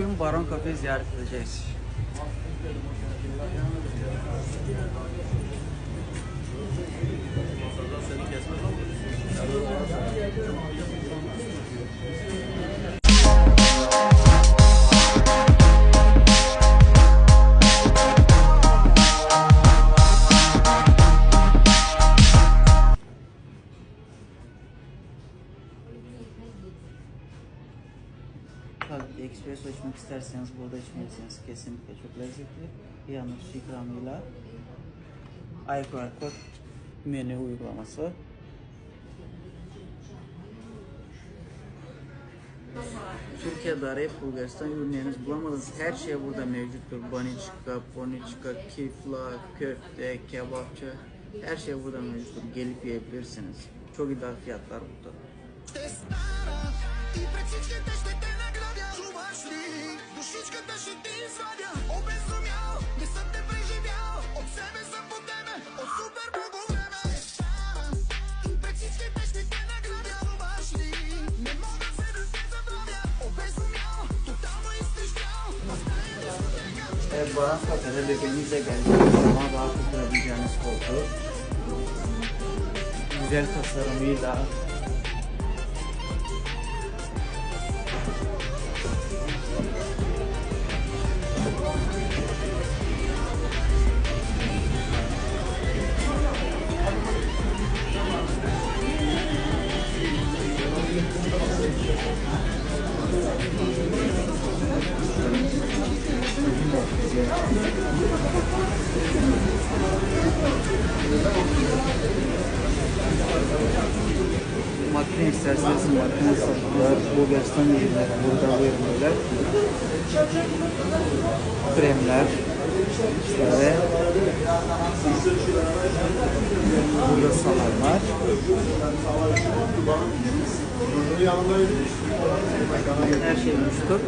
Bugün Baron Kafe'yi ziyaret edeceğiz. Tabii espresso içmek isterseniz burada içmelisiniz. Kesinlikle çok lezzetli. Yalnız şu ikramıyla iQR kod menü uygulaması. Türkiye'de arayıp Bulgaristan ürünleriniz bulamadığınız her şey burada mevcuttur. Baniçka, poniçka, kifla, köfte, kebapçı her şey burada mevcuttur. Gelip yiyebilirsiniz. Çok ideal fiyatlar burada. Dušička ta się ty zwadia Obezumiał Wysoko preživiał Od sebe sam po tebe Od super bogów reme Stara I precycznie też te te do ciebie zabrawia Obezumiał Totalno jesteś miał Evet, koltuğu. Güzel tasarımıyla makine isterseniz makine satıyorlar. Bulgaristan ürünleri burada bu ürünler. Kremler. Şöyle. Burada salamlar. Her şey müştür.